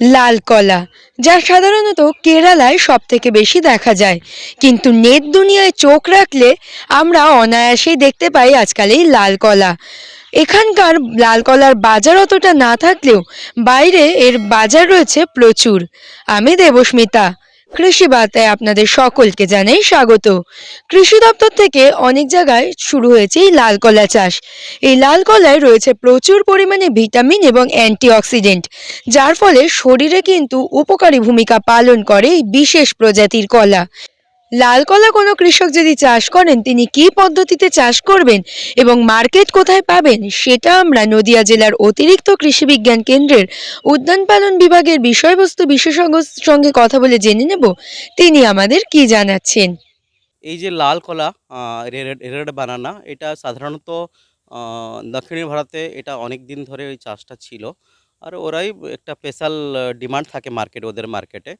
লাল কলা, যা সাধারণত কেরালায় সব থেকে বেশি দেখা যায়। কিন্তু নেট দুনিয়ায় চোখ রাখলে আমরা অনায়াসেই দেখতে পাই আজকাল এই লাল কলা। এখানকার লাল কলার বাজার অতটা না থাকলেও বাইরে এর বাজার রয়েছে প্রচুর। আমি দেবস্মিতা। কৃষি বার্তায় আপনাদের সকলকে জানাই স্বাগত। কৃষি দপ্তর থেকে অনেক জায়গায় শুরু হয়েছে এই লাল কলা চাষ। এই লাল কলায় রয়েছে প্রচুর পরিমাণে ভিটামিন এবং অ্যান্টিঅক্সিডেন্ট, যার ফলে শরীরে কিন্তু উপকারী ভূমিকা পালন করে এই বিশেষ প্রজাতির কলা। লাল কলা কোনো কৃষক যদি চাষ করেন, তিনি কী পদ্ধতিতে চাষ করবেন এবং মার্কেট কোথায় পাবেন, সেটা আমরা নদিয়া জেলার অতিরিক্ত কৃষি বিজ্ঞান কেন্দ্রের উদ্যান পালন বিভাগের বিষয়বস্তু বিশেষজ্ঞর সঙ্গে কথা বলে জেনে নেব। তিনি আমাদের কি জানাচ্ছেন? এই যে লাল কলা রেড রেড বানানা, এটা সাধারণত দক্ষিণ ভারতে এটা অনেক দিন ধরে ওই চাষটা ছিল। আর ওরাই একটা স্পেশাল ডিমান্ড থাকে মার্কেট, ওদের মার্কেটে।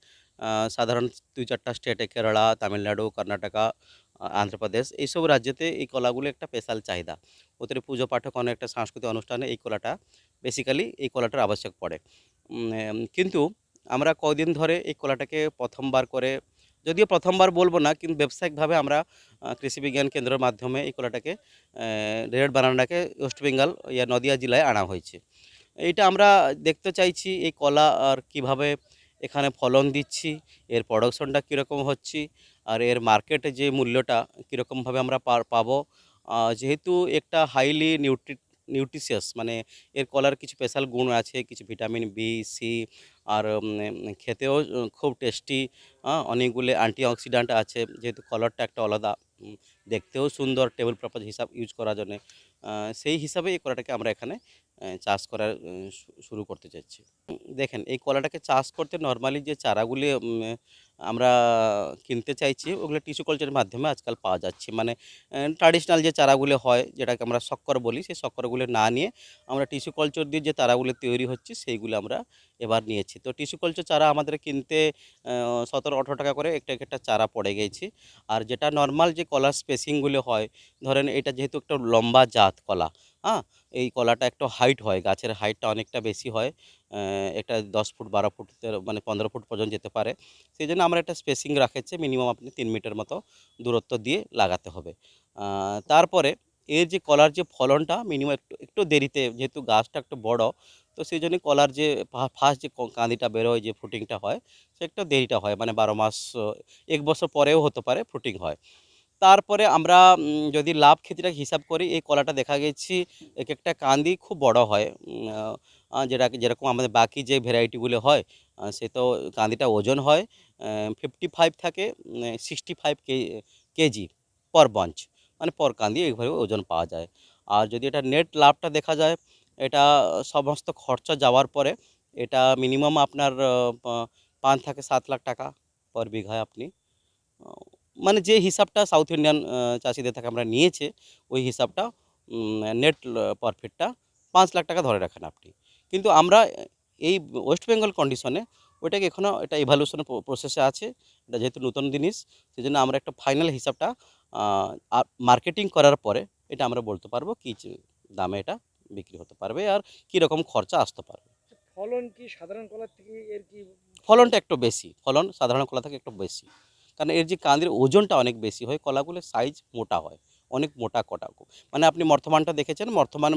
সাধারণ দুই চারটা স্টেটে কেরালা তামিলনাড়ু কর্ণাটকা আহ, অন্ধ্রপ্রদেশ এইসব রাজ্যেতে এই কলাগুলো একটা স্পেশাল চাহিদা। ওদের পুজো পাঠক অনেক একটা সাংস্কৃতিক অনুষ্ঠানে এই কলাটা বেসিক্যালি এই কলাটার আবশ্যক পড়ে। কিন্তু আমরা কদিন ধরে এই কলাটাকে প্রথমবার করে যদিও প্রথমবার বলব না কিন্তু ব্যবসায়িকভাবে আমরা কৃষি বিজ্ঞান কেন্দ্রের মাধ্যমে এই কলাটাকে রেড বানানাটাকে ওয়েস্ট বেঙ্গল ইয়া নদিয়া জেলায় আনা হয়েছে। এইটা আমরা দেখতে চাইছি এই কলা আর কীভাবে এখানে ফলন দিচ্ছি, এর প্রোডাকশনটা কীরকম হচ্ছে, আর এর মার্কেটে যে মূল্যটা কীরকমভাবে আমরা পাবো যেহেতু একটা হাইলি নিউট্রি নিউট্রিশিয়াস মানে এর কলার কিছু স্পেশাল গুণ আছে, কিছু ভিটামিন বি সি আর খেতেও খুব টেস্টি অনেকগুলো অ্যান্টিঅক্সিডেন্ট আছে, যেহেতু কলারটা একটা আলাদা। দেখতেও সুন্দর টেবিল পারপাস হিসাব ইউজ করার জন্য। সেই হিসাবে এই কলাটাকে আমরা এখানে চাষ করার শুরু করতে চাইছি। দেখেন, এই কলাটাকে চাষ করতে নর্মালি যে চারাগুলি আমরা কিনতে চাইছি, ওগুলো টিস্যু কালচারের মাধ্যমে আজকাল পাওয়া যাচ্ছে। মানে ট্র্যাডিশনাল যে চারাগুলো হয়, যেটাকে আমরা শক্কর বলি, সেই শক্করগুলো না নিয়ে আমরা টিস্যু কালচার দিয়ে যে চারাগুলো তৈরি হচ্ছে, সেইগুলো আমরা এবার নিয়েছি। তো টিস্যু কালচার চারা আমাদের কিনতে সতেরো, আঠেরো টাকা করে একটা একটা চারা পড়ে গেছে। আর যেটা নর্মাল যে কলার স্পেসিংগুলো হয়, ধরেন এটা যেহেতু একটা লম্বা জাত কলা হ্যাঁ এই কলাটা একটু হাইট হয়, গাছের হাইটটা অনেকটা বেশি হয় একটা দশ ফুট, বারো ফুট মানে পনেরো ফুট পর্যন্ত যেতে পারে। সেই জন্য আমরা একটা স্পেসিং রাখেছি মিনিমাম আপনি তিন মিটার মতো দূরত্ব দিয়ে লাগাতে হবে। তারপরে এর যে কলার যে ফলনটা মিনিমাম একটু একটু দেরিতে, যেহেতু গাছটা একটু বড়, তো সেই জন্য কলার যে ফার্স্ট যে কাঁদিটা বেরোয় যে ফ্রুটিংটা হয়, সে একটু দেরিটা হয় মানে বারো মাস, এক বছর পরেও হতে পারে ফ্রুটিং হয়। তারপরে আমরা যদি লাভ ক্ষতিটা হিসাব করি, এই কলাটা দেখা গেছি, এক একটা কান্দি খুব বড় হয় যেটা, যেরকম আমাদের বাকি যে ভ্যারাইটিগুলো হয় সে তো কান্দিটা ওজন হয় ফিফটি ফাইভ থাকে সিক্সটি ফাইভ কেজি পর বঞ্চ মানে পর কান্দি এইভাবে ওজন পাওয়া যায়। আর যদি এটা নেট লাভটা দেখা যায়, এটা সমস্ত খরচা যাওয়ার পরে, এটা মিনিমাম আপনার পাঁচ থেকে সাত লাখ টাকা পর বিঘায় আপনি মানে যে হিসাবটা সাউথ ইন্ডিয়ান চাষিদের থেকে আমরা নিয়েছে ওই হিসাবটা নেট প্রফিটটা পাঁচ লাখ টাকা ধরে রাখেন আপনি। কিন্তু আমরা এই ওয়েস্ট বেঙ্গল কন্ডিশনে ওইটাকে এখনও এটা ইভ্যালুয়েশন প্রসেসে আছে এটা যেহেতু নতুন জিনিস সেই জন্য আমরা একটা ফাইনাল হিসাবটা মার্কেটিং করার পরে এটা আমরা বলতে পারব কী দামে এটা বিক্রি হতে পারবে আর কী রকম খরচা আসতে পারবে। ফলন কি সাধারণ কলার থেকে এর কি ফলনটা একটু বেশি ফলন সাধারণ কলা থেকে একটু বেশি। কারণ এর যে কাঁদির ওজনটা অনেক বেশি হয় কলাগুলোর সাইজ মোটা হয় অনেক মোটা কটা মানে আপনি মর্থমানটা দেখেছেন? মর্থমান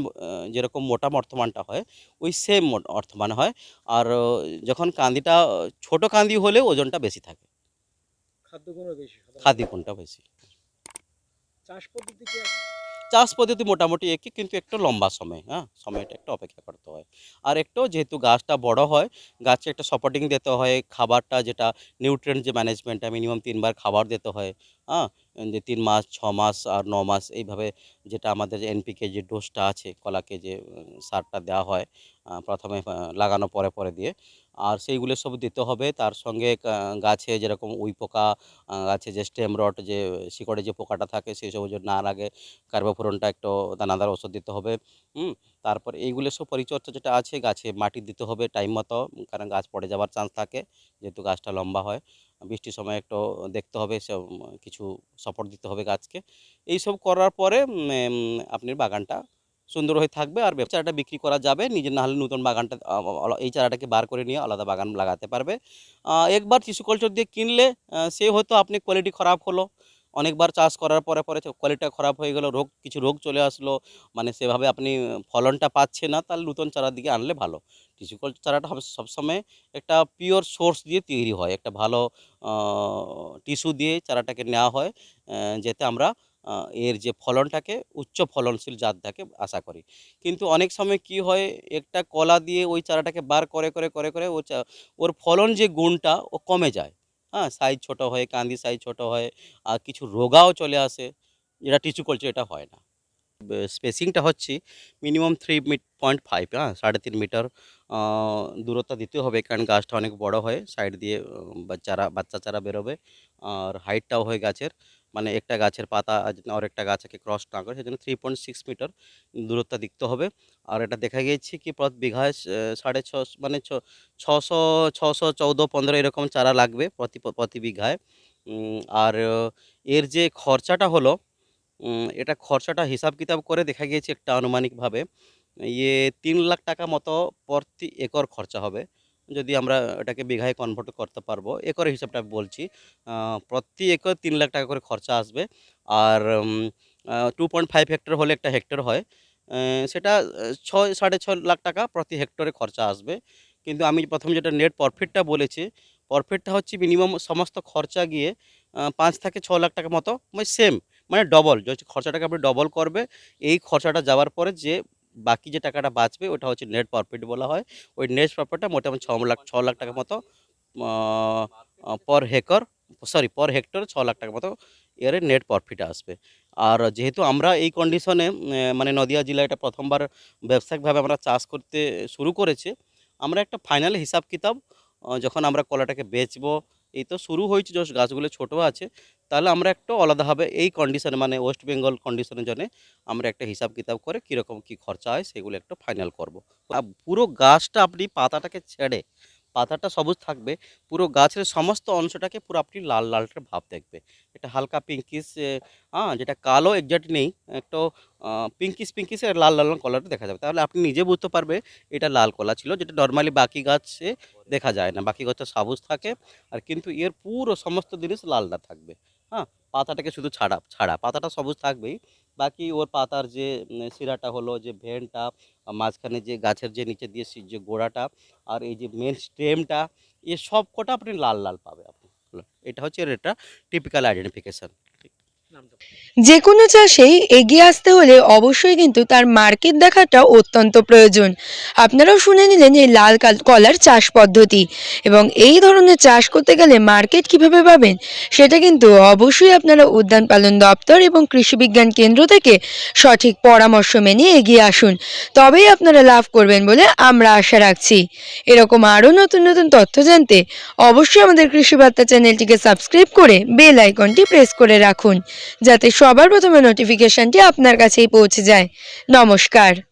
যেরকম মোটা মর্থমানটা হয় ওই সেম অর্থমান হয়। আর যখন কাঁদিটা ছোট কাঁদি হলে ওজনটা বেশি থাকে। খাদ্যগুণটা বেশি। সাধারণ। কোনটা বেশি। চাষ পদ্ধতি? চাষ পদ্ধতি মোটামুটি একই, কিন্তু একটু লম্বা সময় হ্যাঁ? সময়টা একটু অপেক্ষা করতে হয়। আর একটু যেহেতু গাছটা বড় হয়, গাছে একটা সাপোর্টিং দিতে হয়, খাবারটা যেটা নিউট্রিয়েন্ট যে ম্যানেজমেন্টটা মিনিমাম তিনবার খাবার দিতে হয় হ্যাঁ? যে তিন মাস, ছ মাস আর ন মাস এইভাবে যেটা আমাদের এনপিকে যে ডোজটা আছে, কলাকে যে সারটা দেওয়া হয় প্রথমে লাগানো পরে পরে দিয়ে। আর সেইগুলো সব দিতে হবে। তার সঙ্গে গাছে যেরকম উই পোকা গাছে যে স্টেম রট যে শিকড়ে যে পোকাটা থাকে, সেই সব না লাগে, কার্বোফোরনটা একটু দানাদার ওষুধ দিতে হবে। হুম, তারপর এইগুলো সব পরিচর্যা যেটা আছে, গাছে মাটি দিতে হবে টাইম মতো, কারণ গাছ পড়ে যাওয়ার চান্স থাকে, যেহেতু গাছটা লম্বা হয়। বৃষ্টির সময় একটু দেখতে হবে সব কিছু সাপোর্ট দিতে হবে গাছকে। এইসব করার পরে উম, উম, আপনি বাগানটা সুন্দর হয়ে থাকবে। আর চারাটা বিক্রি করা যাবে নিজের নাহলে নতুন বাগানটা এই চারাটাকে বার করে নিয়ে আলাদা বাগান লাগাতে পারবে। একবার শিশু কলচর দিয়ে কিনলে সে হয়তো আপনি কোয়ালিটি খারাপ হলো। অনেকবার চাষ করার পরে পরে কোয়ালিটিটা খারাপ হয়ে গেলো, রোগ, কিছু রোগ চলে আসলো মানে সেভাবে আপনি ফলনটা পাচ্ছে না, তাহলে নতুন চারার দিকে আনলে ভালো। কালচার চারাটা হবে সবসময় একটা পিওর সোর্স দিয়ে তৈরি হয়, একটা ভালো টিস্যু দিয়ে চারাটাকে নেওয়া হয় যাতে আমরা এর যে ফলনটাকে উচ্চ ফলনশীল জাতটাকে আশা করি। কিন্তু অনেক সময় কি হয়, একটা কলা দিয়ে ওই চারাটাকে বার করে করে করে করে ও ওর ফলন যে গুণটা ও কমে যায়। হ্যাঁ সাইজ ছোট হয়, কান্দি সাইজ ছোট হয়, আর কিছু রোগাও চলে আসে, যেটা টিচু করছে, এটা হয় না। স্পেসিংটা হচ্ছে মিনিমাম থ্রি পয়েন্ট ফাইভ হ্যাঁ সাড়ে তিন মিটার দূরত্ব দিতে হবে, কারণ গাছটা অনেক বড় হয় সাইড দিয়ে বাচ্চারা, বাচ্চা চারা বেরোবে, আর হাইটটাও হয় গাছের। মানে একটা গাছের পাতা আর একটা গাছকে ক্রস না করে সেজন্য থ্রি পয়েন্ট সিক্স মিটার দূরত্ব দেখতে হবে। আর এটা দেখা গিয়েছে কি প্রতি বিঘায় সাড়ে ছ মানে ছশো ছশো চৌদ্দ, পনেরো এরকম চারা লাগবে প্রতি প্রতি বিঘায়। আর এর যে খরচাটা হলো এটা খরচাটা হিসাব কিতাব করে দেখা গিয়েছে একটা আনুমানিকভাবে ইয়ে তিন লাখ টাকা মতো প্রতি একর খরচা হবে। যদি আমরা এটাকে বিঘায় কনভার্ট করতে পারব একরের হিসাবটা বলছি প্রতি একর তিন লাখ টাকা করে খরচা আসবে। আর টু পয়েন্ট ফাইভ হেক্টর হলে একটা হেক্টর হয় সেটা ছয়, সাড়ে ছয় লাখ টাকা প্রতি হেক্টরে খরচা আসবে। কিন্তু আমি প্রথম যেটা নেট প্রফিটটা বলেছি প্রফিটটা হচ্ছে মিনিমাম সমস্ত খরচা গিয়ে পাঁচ থেকে ছ লাখ টাকা মতো মানে সেম মানে ডবল যে খরচাটাকে আপনি ডবল করবে, এই খরচাটা যাওয়ার পরে যে বাকি যে টাকাটা বাঁচবে, ওটা হচ্ছে নেট প্রফিট বলা হয়। ওই নেট প্রফিটটা মোটামুটি ছ লাখ ছ লাখ টাকা মতো পর হেক্টর সরি পর হেক্টর ছ লাখ টাকা মতো এর নেট প্রফিট আসবে। আর যেহেতু আমরা এই কন্ডিশনে মানে নদিয়া জেলায় এটা প্রথমবার ব্যবসায়িকভাবে আমরা চাষ করতে শুরু করেছি, আমরা একটা ফাইনাল হিসাব কিতাব যখন আমরা কলাটাকে বেচবো এই তো শুরু হয়েছে জাস্ট গাছগুলো ছোটো আছে, তাহলে আমরা একটু আলাদাভাবে এই কন্ডিশনে মানে ওয়েস্ট বেঙ্গল কন্ডিশনের জন্য আমরা একটা হিসাব কিতাব করে কীরকম কী খরচা হয়, সেগুলো একটু ফাইনাল করব। পুরো গাছটা আপনি পাতাটাকে ছেড়ে পাতাটা সবুজ থাকবে, পুরো গাছের সমস্ত অংশটাকে পুরো আপনি লাল লালটার ভাব দেখবে। এটা হালকা পিঙ্কিশ হ্যাঁ যেটা কালো এক্সাক্ট নেই, একটু পিঙ্কিশ পিঙ্কিশ লাল লাল কলারটা দেখা যাবে। তাহলে আপনি নিজে বুঝতে পারবে এটা লাল কলা ছিল, যেটা নর্মালি বাকি গাছে দেখা যায় না। বাকি গাছটা সবুজ থাকে আর কিন্তু এর পুরো সমস্ত জিনিস লালটা থাকবে। হ্যাঁ পাতাটাকে শুধু ছাড়া ছাড়া, পাতাটা সবুজ থাকবেই। বাকি ওর পাতার যে শিরাটা হলো, যে ভেনটা মাঝখানে যে গাছের যে নিচে দিয়ে যে গোড়াটা, আর এই যে মেন স্টেমটা এ সব কটা আপনি লাল লাল পাবে আপনি। এটা হচ্ছে এর একটা টিপিক্যাল আইডেন্টিফিকেশন যে কোনো চাষেই এগিয়ে আসতে হলে অবশ্যই কিন্তু তার মার্কেট দেখাটা অত্যন্ত প্রয়োজন। আপনারাও শুনে নিলেন এই লাল কাল- কলার চাষ পদ্ধতি এবং এই ধরনের চাষ করতে গেলে মার্কেট কীভাবে পাবেন, সেটা কিন্তু অবশ্যই আপনারা উদ্যান পালন দপ্তর এবং কৃষি বিজ্ঞান কেন্দ্র থেকে সঠিক পরামর্শ মেনে এগিয়ে আসুন। তবেই আপনারা লাভ করবেন বলে আমরা আশা রাখছি। এরকম আরও নতুন নতুন তথ্য জানতে অবশ্যই আমাদের কৃষি বার্তা চ্যানেলটিকে সাবস্ক্রাইব করে বেল আইকনটি প্রেস করে রাখুন। যাতে সবার প্রথমে নোটিফিকেশনটি আপনার কাছেই পৌঁছে যায়। নমস্কার।